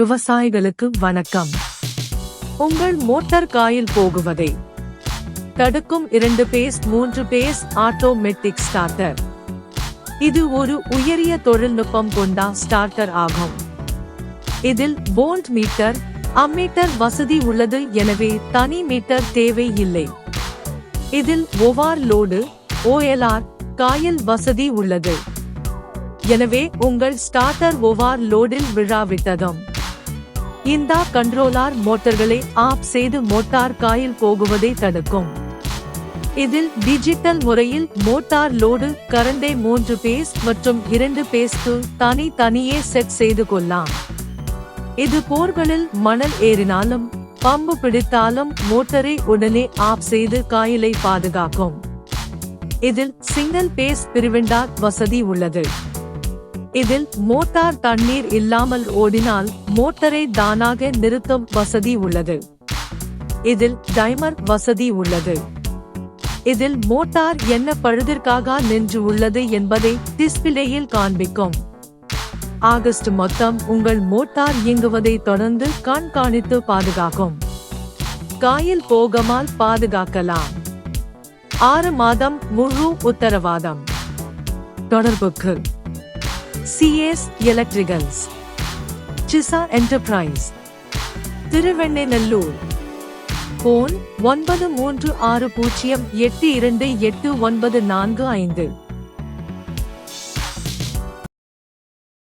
விவசாயிகளுக்கு வணக்கம். உங்கள் மோட்டார் காயில் போகுவதை தடுக்கும் இரண்டு பேஸ் மூன்று பேஸ் ஆட்டோமேட்டிக் ஸ்டார்டர். இது ஒரு உயரிய தொழில்நுட்பம் கொண்ட ஸ்டார்டர் ஆகும். இதில் போல்ட் மீட்டர் அம்மீட்டர் வசதி உள்ளது எனவே தனி மீட்டர் தேவை இல்லை. இதில் ஓவார் லோடு ஓஎல்ஆர் காயில் வசதி உள்ளது. எனவே உங்கள் ஸ்டார்டர் ஓவார் லோடில் விழாவிட்டதும். இந்த கண்ட்ரோலார் மோட்டார்களை ஆப் செய்து மோட்டார் காயில் போகுவதை தடுக்கும். இதில் டிஜிட்டல் முறையில் மோட்டார் லோடு கரண்டை மூன்று பேஸ் மற்றும் இரண்டு பேஸ்க்கு தனி தனியே செட் செய்து கொள்ளலாம். இது போர்களில் மணல் ஏறினாலும் பம்பு பிடித்தாலும் மோட்டரை உடனே ஆப் செய்து காயிலை பாதுகாக்கும். இதில் சிங்கிள் பேஸ் பிரிவிண்டார் வசதி உள்ளது. இதில் மோட்டார் தண்ணீர் இல்லாமல் ஓடினால் மோட்டரை தானாக நிறுத்தும் வசதி உள்ளது. இதில் டைமர் வசதி உள்ளது. இதில் மோட்டார் என்ன பழுதிற்காக நின்று உள்ளது என்பதை டிஸ்பிளேயில் காண்பிக்கும். ஆகஸ்ட் மொத்தம் உங்கள் மோட்டார் இயங்குவதை தொடர்ந்து கண்காணித்து பாதுகாக்கும். காயில் போகாமல் பாதுகாக்கலாம். ஆறு மாதம் முழு உத்தரவாதம். தொடர்புக்கு சிஎஸ் எலக்ட்ரிகல்ஸ் சிசா என்டர்பிரைஸ் திருவெண்ணெய்நல்லூர் போன் ஒன்பது மூன்று ஆறு பூஜ்ஜியம் எட்டு இரண்டு எட்டு ஒன்பது நான்கு ஐந்து